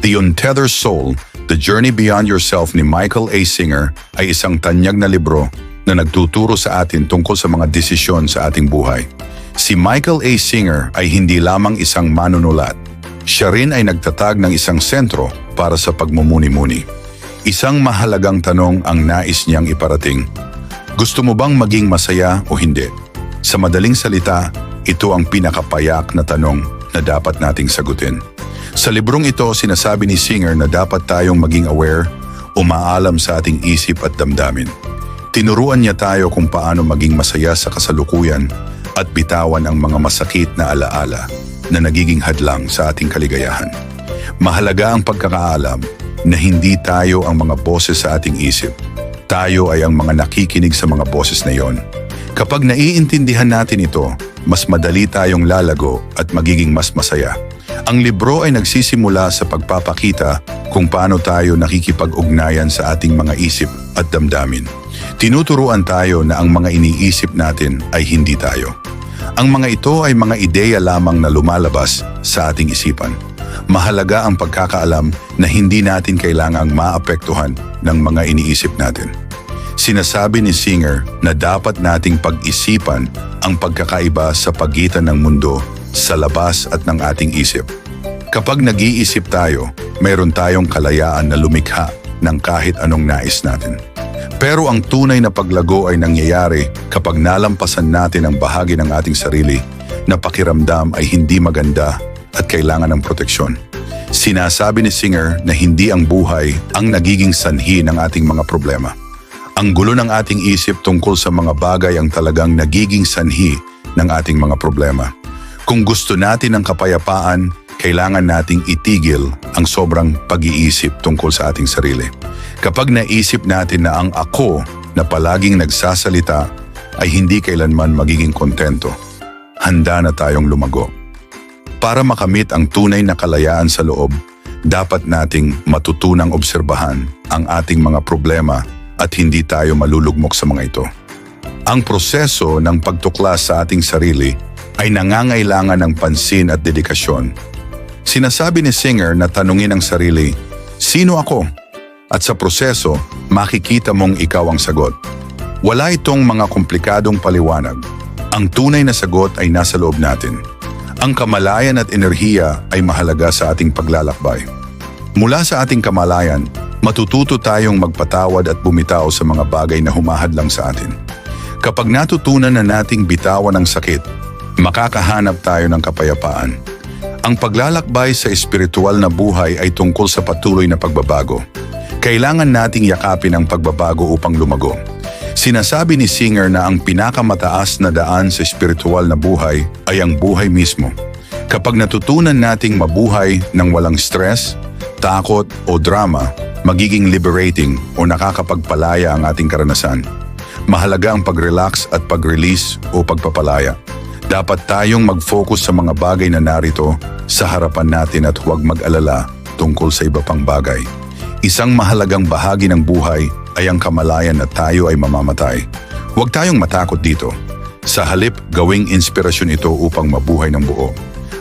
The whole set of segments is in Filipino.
The Untethered Soul, The Journey Beyond Yourself ni Michael A. Singer ay isang tanyag na libro na nagtuturo sa atin tungkol sa mga desisyon sa ating buhay. Si Michael A. Singer ay hindi lamang isang manunulat. Siya rin ay nagtatag ng isang sentro para sa pagmumuni-muni. Isang mahalagang tanong ang nais niyang iparating. Gusto mo bang maging masaya o hindi? Sa madaling salita, ito ang pinakapayak na tanong na dapat nating sagutin. Sa librong ito, sinasabi ni Singer na dapat tayong maging aware o maalam sa ating isip at damdamin. Tinuruan niya tayo kung paano maging masaya sa kasalukuyan at bitawan ang mga masakit na alaala na nagiging hadlang sa ating kaligayahan. Mahalaga ang pagkakaalam na hindi tayo ang mga boses sa ating isip. Tayo ay ang mga nakikinig sa mga boses na yon. Kapag naiintindihan natin ito, mas madali tayong lalago at magiging mas masaya. Ang libro ay nagsisimula sa pagpapakita kung paano tayo nakikipag-ugnayan sa ating mga isip at damdamin. Tinuturuan tayo na ang mga iniisip natin ay hindi tayo. Ang mga ito ay mga ideya lamang na lumalabas sa ating isipan. Mahalaga ang pagkakaalam na hindi natin kailangang maapektuhan ng mga iniisip natin. Sinasabi ni Singer na dapat nating pag-isipan ang pagkakaiba sa pagitan ng mundo sa labas at ng ating isip. Kapag nag-iisip tayo, mayroon tayong kalayaan na lumikha ng kahit anong nais natin. Pero ang tunay na paglago ay nangyayari kapag nalampasan natin ang bahagi ng ating sarili na pakiramdam ay hindi maganda at kailangan ng proteksyon. Sinasabi ni Singer na hindi ang buhay ang nagiging sanhi ng ating mga problema. Ang gulo ng ating isip tungkol sa mga bagay ang talagang nagiging sanhi ng ating mga problema. Kung gusto natin ng kapayapaan, kailangan nating itigil ang sobrang pag-iisip tungkol sa ating sarili. Kapag naisip natin na ang ako na palaging nagsasalita ay hindi kailanman magiging kontento, handa na tayong lumago. Para makamit ang tunay na kalayaan sa loob, dapat nating matutunang obserbahan ang ating mga problema at hindi tayo malulugmok sa mga ito. Ang proseso ng pagtuklas sa ating sarili ay nangangailangan ng pansin at dedikasyon. Sinasabi ni Singer na tanungin ang sarili, Sino ako? At sa proseso, makikita mong ikaw ang sagot. Wala itong mga komplikadong paliwanag. Ang tunay na sagot ay nasa loob natin. Ang kamalayan at enerhiya ay mahalaga sa ating paglalakbay. Mula sa ating kamalayan, matututo tayong magpatawad at bumitaw sa mga bagay na humahadlang sa atin. Kapag natutunan na nating bitawan ang sakit, makakahanap tayo ng kapayapaan. Ang paglalakbay sa espiritual na buhay ay tungkol sa patuloy na pagbabago. Kailangan nating yakapin ang pagbabago upang lumago. Sinasabi ni Singer na ang pinakamataas na daan sa espiritual na buhay ay ang buhay mismo. Kapag natutunan nating mabuhay ng walang stress, takot o drama, magiging liberating o nakakapagpalaya ang ating karanasan. Mahalaga ang pag-relax at pag-release o pagpapalaya. Dapat tayong mag-focus sa mga bagay na narito sa harapan natin at huwag mag-alala tungkol sa iba pang bagay. Isang mahalagang bahagi ng buhay ay ang kamalayan na tayo ay mamamatay. Huwag tayong matakot dito. Sa halip, gawing inspirasyon ito upang mabuhay ng buo.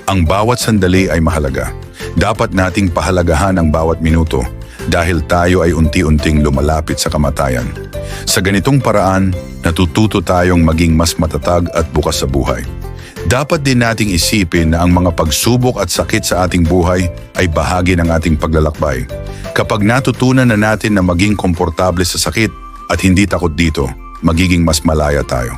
Ang bawat sandali ay mahalaga. Dapat nating pahalagahan ang bawat minuto dahil tayo ay unti-unting lumalapit sa kamatayan. Sa ganitong paraan, natututo tayong maging mas matatag at bukas sa buhay. Dapat din nating isipin na ang mga pagsubok at sakit sa ating buhay ay bahagi ng ating paglalakbay. Kapag natutunan na natin na maging komportable sa sakit at hindi takot dito, magiging mas malaya tayo.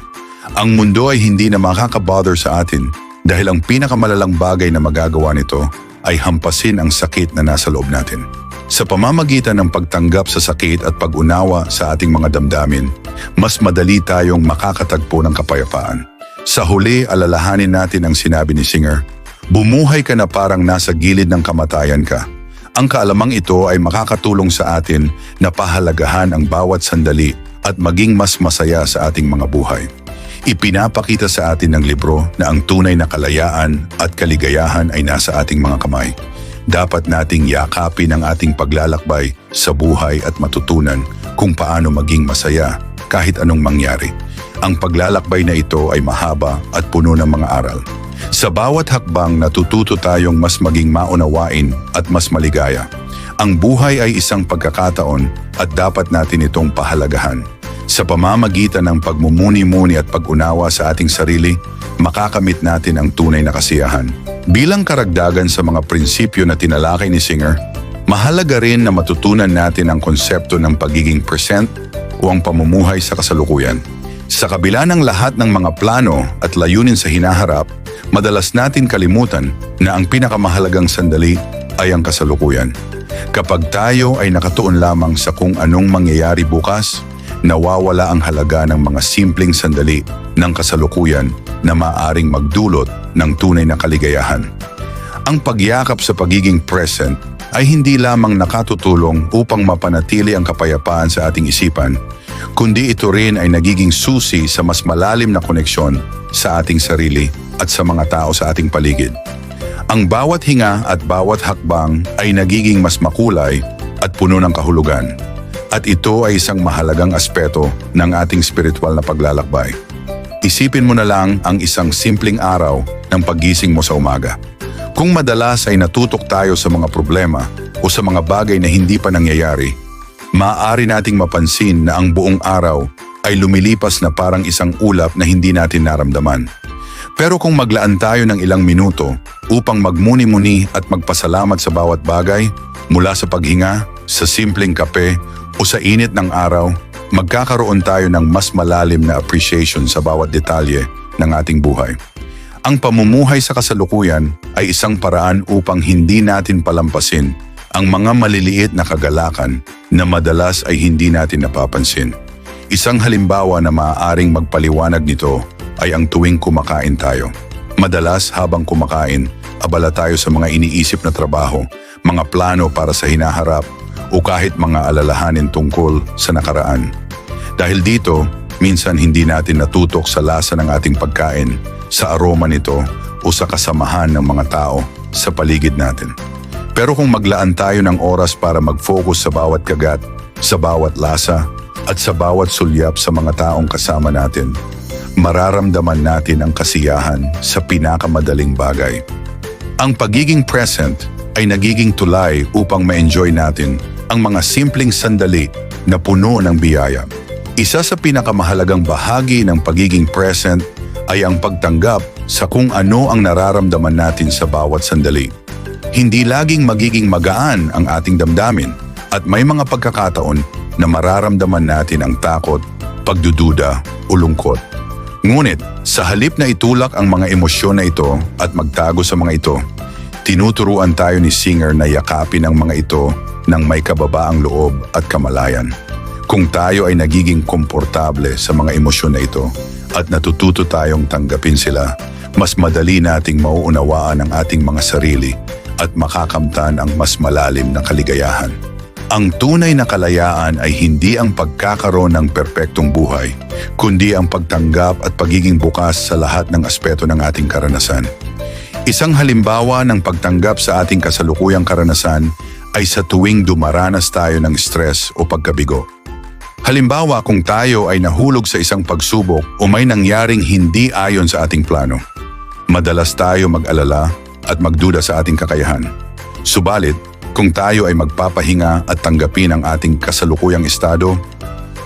Ang mundo ay hindi na makakabother sa atin dahil ang pinakamalalang bagay na magagawa nito ay hampasin ang sakit na nasa loob natin. Sa pamamagitan ng pagtanggap sa sakit at pag-unawa sa ating mga damdamin, mas madali tayong makakatagpo ng kapayapaan. Sa huli, alalahanin natin ang sinabi ni Singer, Bumuhay ka na parang nasa gilid ng kamatayan ka. Ang kaalamang ito ay makakatulong sa atin na pahalagahan ang bawat sandali at maging mas masaya sa ating mga buhay. Ipinapakita sa atin ng libro na ang tunay na kalayaan at kaligayahan ay nasa ating mga kamay. Dapat nating yakapin ang ating paglalakbay sa buhay at matutunan kung paano maging masaya kahit anong mangyari. Ang paglalakbay na ito ay mahaba at puno ng mga aral. Sa bawat hakbang natututo tayong mas maging maunawain at mas maligaya. Ang buhay ay isang pagkakataon at dapat natin itong pahalagahan. Sa pamamagitan ng pagmumuni-muni at pag-unawa sa ating sarili, makakamit natin ang tunay na kasiyahan. Bilang karagdagan sa mga prinsipyo na tinalakay ni Singer, mahalaga rin na matutunan natin ang konsepto ng pagiging present o ang pamumuhay sa kasalukuyan. Sa kabila ng lahat ng mga plano at layunin sa hinaharap, madalas natin kalimutan na ang pinakamahalagang sandali ay ang kasalukuyan. Kapag tayo ay nakatuon lamang sa kung anong mangyayari bukas, nawawala ang halaga ng mga simpleng sandali ng kasalukuyan na maaring magdulot ng tunay na kaligayahan. Ang pagyakap sa pagiging present ay hindi lamang nakatutulong upang mapanatili ang kapayapaan sa ating isipan, kundi ito rin ay nagiging susi sa mas malalim na koneksyon sa ating sarili at sa mga tao sa ating paligid. Ang bawat hinga at bawat hakbang ay nagiging mas makulay at puno ng kahulugan. At ito ay isang mahalagang aspeto ng ating spiritual na paglalakbay. Isipin mo na lang ang isang simpleng araw ng paggising mo sa umaga. Kung madalas ay natutok tayo sa mga problema o sa mga bagay na hindi pa nangyayari, maaari nating mapansin na ang buong araw ay lumilipas na parang isang ulap na hindi natin naramdaman. Pero kung maglaan tayo ng ilang minuto upang magmuni-muni at magpasalamat sa bawat bagay, mula sa paghinga, sa simpleng kape o sa init ng araw, magkakaroon tayo ng mas malalim na appreciation sa bawat detalye ng ating buhay. Ang pamumuhay sa kasalukuyan ay isang paraan upang hindi natin palampasin ang mga maliliit na kagalakan na madalas ay hindi natin napapansin. Isang halimbawa na maaaring magpaliwanag nito ay ang tuwing kumakain tayo. Madalas habang kumakain, abala tayo sa mga iniisip na trabaho, mga plano para sa hinaharap o kahit mga alalahanin tungkol sa nakaraan. Dahil dito, minsan hindi natin natutok sa lasa ng ating pagkain, sa aroma nito o sa kasamahan ng mga tao sa paligid natin. Pero kung maglaan tayo ng oras para mag-focus sa bawat kagat, sa bawat lasa, at sa bawat sulyap sa mga taong kasama natin, mararamdaman natin ang kasiyahan sa pinakamadaling bagay. Ang pagiging present ay nagiging tulay upang ma-enjoy natin ang mga simpleng sandali na puno ng biyaya. Isa sa pinakamahalagang bahagi ng pagiging present ay ang pagtanggap sa kung ano ang nararamdaman natin sa bawat sandali. Hindi laging magiging magaan ang ating damdamin at may mga pagkakataon na mararamdaman natin ang takot, pagdududa o lungkot. Ngunit sa halip na itulak ang mga emosyon na ito at magtago sa mga ito, tinuturuan tayo ni Singer na yakapin ang mga ito ng may kababaang loob at kamalayan. Kung tayo ay nagiging komportable sa mga emosyon na ito at natututo tayong tanggapin sila, mas madali nating mauunawaan ang ating mga sarili at makakamtan ang mas malalim na kaligayahan. Ang tunay na kalayaan ay hindi ang pagkakaroon ng perpektong buhay, kundi ang pagtanggap at pagiging bukas sa lahat ng aspeto ng ating karanasan. Isang halimbawa ng pagtanggap sa ating kasalukuyang karanasan ay sa tuwing dumaranas tayo ng stress o pagkabigo. Halimbawa kung tayo ay nahulog sa isang pagsubok o may nangyaring hindi ayon sa ating plano. Madalas tayo mag-alala at magduda sa ating kakayahan. Subalit, kung tayo ay magpapahinga at tanggapin ang ating kasalukuyang estado,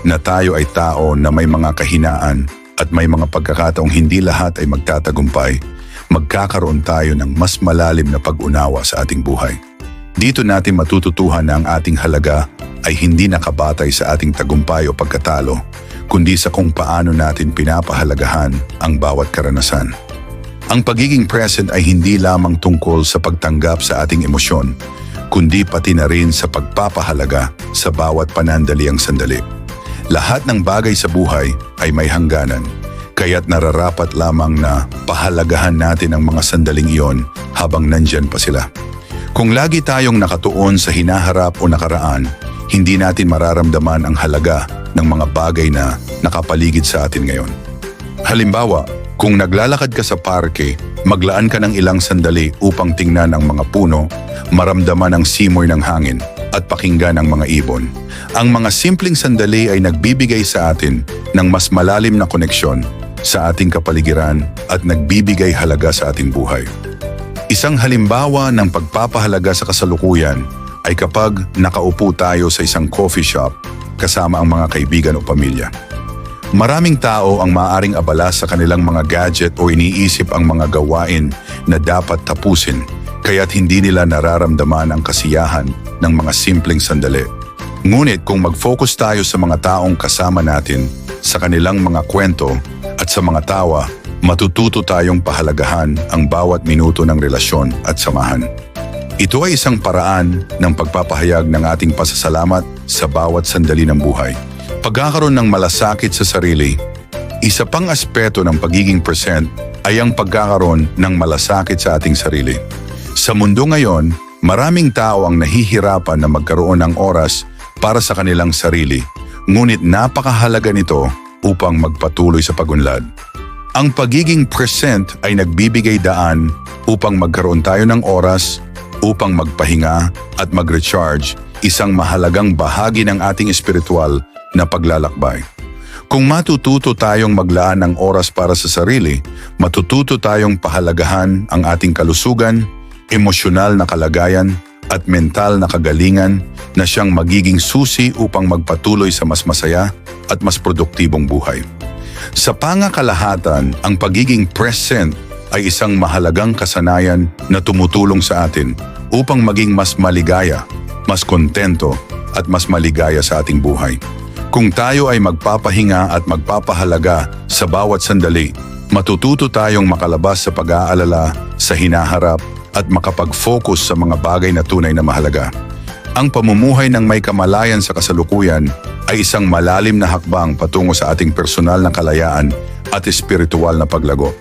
na tayo ay tao na may mga kahinaan at may mga pagkakataong hindi lahat ay magtatagumpay, magkakaroon tayo ng mas malalim na pag-unawa sa ating buhay. Dito natin matututuhan na ang ating halaga ay hindi nakabatay sa ating tagumpay o pagkatalo, kundi sa kung paano natin pinapahalagahan ang bawat karanasan. Ang pagiging present ay hindi lamang tungkol sa pagtanggap sa ating emosyon, kundi pati na rin sa pagpapahalaga sa bawat panandaliang sandali. Lahat ng bagay sa buhay ay may hangganan, kaya't nararapat lamang na pahalagahan natin ang mga sandaling iyon habang nandyan pa sila. Kung lagi tayong nakatuon sa hinaharap o nakaraan, hindi natin mararamdaman ang halaga ng mga bagay na nakapaligid sa atin ngayon. Halimbawa, kung naglalakad ka sa parke, maglaan ka ng ilang sandali upang tingnan ang mga puno, maramdaman ang simoy ng hangin at pakinggan ang mga ibon. Ang mga simpleng sandali ay nagbibigay sa atin ng mas malalim na koneksyon sa ating kapaligiran at nagbibigay halaga sa ating buhay. Isang halimbawa ng pagpapahalaga sa kasalukuyan ay kapag nakaupo tayo sa isang coffee shop kasama ang mga kaibigan o pamilya. Maraming tao ang maaring abala sa kanilang mga gadget o iniisip ang mga gawain na dapat tapusin kaya't hindi nila nararamdaman ang kasiyahan ng mga simpleng sandali. Ngunit kung mag-focus tayo sa mga taong kasama natin, sa kanilang mga kwento at sa mga tawa, matututo tayong pahalagahan ang bawat minuto ng relasyon at samahan. Ito ay isang paraan ng pagpapahayag ng ating pasasalamat sa bawat sandali ng buhay. Pagkakaroon ng malasakit sa sarili, isa pang aspeto ng pagiging present ay ang pagkakaroon ng malasakit sa ating sarili. Sa mundo ngayon, maraming tao ang nahihirapan na magkaroon ng oras para sa kanilang sarili, ngunit napakahalaga nito upang magpatuloy sa pagunlad. Ang pagiging present ay nagbibigay daan upang magkaroon tayo ng oras upang magpahinga at mag-recharge isang mahalagang bahagi ng ating espiritual na paglalakbay. Kung matututo tayong maglaan ng oras para sa sarili, matututo tayong pahalagahan ang ating kalusugan, emosyonal na kalagayan at mental na kagalingan na siyang magiging susi upang magpatuloy sa mas masaya at mas produktibong buhay. Sa pangakalahatan, ang pagiging present ay isang mahalagang kasanayan na tumutulong sa atin upang maging mas maligaya, mas kontento at mas maligaya sa ating buhay. Kung tayo ay magpapahinga at magpapahalaga sa bawat sandali, matututo tayong makalabas sa pag-aalala, sa hinaharap at makapag-focus sa mga bagay na tunay na mahalaga. Ang pamumuhay ng may kamalayan sa kasalukuyan ay isang malalim na hakbang patungo sa ating personal na kalayaan at espiritual na paglago.